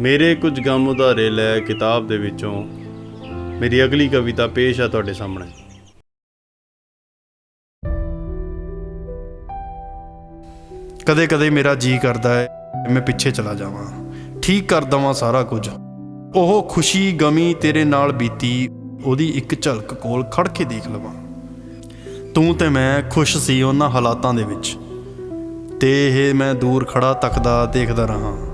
ਮੇਰੇ ਕੁਝ ਗਮ ਉਧਾਰੇ ਲੈ ਕਿਤਾਬ ਦੇ ਵਿੱਚੋਂ ਮੇਰੀ ਅਗਲੀ ਕਵਿਤਾ ਪੇਸ਼ ਆ ਤੁਹਾਡੇ ਸਾਹਮਣੇ। ਕਦੇ ਕਦੇ ਮੇਰਾ ਜੀ ਕਰਦਾ ਹੈ ਮੈਂ ਪਿੱਛੇ ਚਲਾ ਜਾਵਾਂ। ਠੀਕ ਕਰ ਦਵਾਂ ਸਾਰਾ ਕੁਝ। ਉਹ ਖੁਸ਼ੀ ਗਮੀ ਤੇਰੇ ਨਾਲ ਬੀਤੀ, ਉਹਦੀ ਇੱਕ ਝਲਕ ਕੋਲ ਖੜ ਕੇ ਦੇਖ ਲਵਾਂ। ਤੂੰ ਤੇ ਮੈਂ ਖੁਸ਼ ਸੀ ਉਹਨਾਂ ਹਾਲਾਤਾਂ ਦੇ ਵਿੱਚ। ਤੇ ਇਹ ਮੈਂ ਦੂਰ ਖੜਾ ਤੱਕਦਾ ਦੇਖਦਾ ਰਹਾ।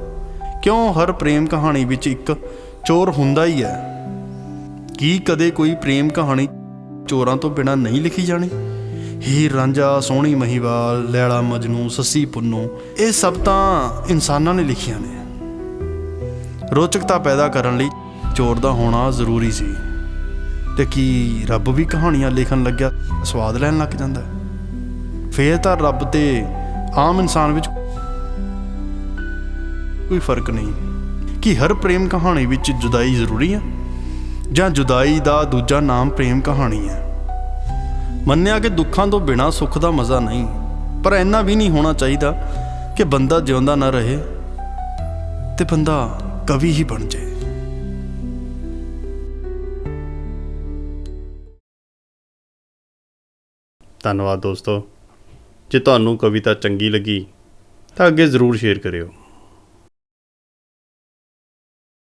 ਕਿਉਂ ਹਰ ਪ੍ਰੇਮ ਕਹਾਣੀ ਵਿੱਚ ਇੱਕ ਚੋਰ ਹੁੰਦਾ ਹੀ ਹੈ? ਕੀ ਕਦੇ ਕੋਈ ਪ੍ਰੇਮ ਕਹਾਣੀ ਚੋਰਾਂ ਤੋਂ ਬਿਨਾ ਨਹੀਂ ਲਿਖੀ ਜਾਣੀ? ਹੀਰ ਰਾਂਝਾ, ਸੋਹਣੀ ਮਹੀਵਾਲ, ਲੈਲਾ ਮਜਨੂ, ਸੱਸੀ ਪੁੰਨੂ, ਇਹ ਸਭ ਤਾਂ ਇਨਸਾਨਾਂ ਨੇ ਲਿਖੀਆਂ ਨੇ। ਰੋਚਕਤਾ ਪੈਦਾ ਕਰਨ ਲਈ ਚੋਰ ਦਾ ਹੋਣਾ ਜ਼ਰੂਰੀ ਸੀ। ਤੇ ਕੀ ਰੱਬ ਵੀ ਕਹਾਣੀਆਂ ਲਿਖਣ ਲੱਗਿਆ, ਸਵਾਦ ਲੈਣ ਲੱਗ ਜਾਂਦਾ ਹੈ? ਫੇਰ ਤਾਂ ਰੱਬ ਤੇ ਆਮ ਇਨਸਾਨ ਵਿੱਚ ਕੋਈ ਫ਼ਰਕ ਨਹੀਂ। ਕਿ ਹਰ ਪ੍ਰੇਮ ਕਹਾਣੀ ਵਿੱਚ ਜੁਦਾਈ ਜ਼ਰੂਰੀ ਹੈ? ਜਾਂ ਜੁਦਾਈ ਦਾ ਦੂਜਾ ਨਾਮ ਪ੍ਰੇਮ ਕਹਾਣੀ ਹੈ? ਮੰਨਿਆ ਕਿ ਦੁੱਖਾਂ ਤੋਂ ਬਿਨਾ ਸੁੱਖ ਦਾ ਮਜ਼ਾ ਨਹੀਂ, ਪਰ ਇੰਨਾ ਵੀ ਨਹੀਂ ਹੋਣਾ ਚਾਹੀਦਾ ਕਿ ਬੰਦਾ ਜਿਉਂਦਾ ਨਾ ਰਹੇ ਤੇ ਬੰਦਾ ਕਵੀ ਹੀ ਬਣ ਜਾਏ। ਧੰਨਵਾਦ ਦੋਸਤੋ। ਜੇ ਤੁਹਾਨੂੰ ਕਵਿਤਾ ਚੰਗੀ ਲੱਗੀ, ਤਾਂ ਅੱਗੇ ਜ਼ਰੂਰ ਸ਼ੇਅਰ ਕਰਿਓ।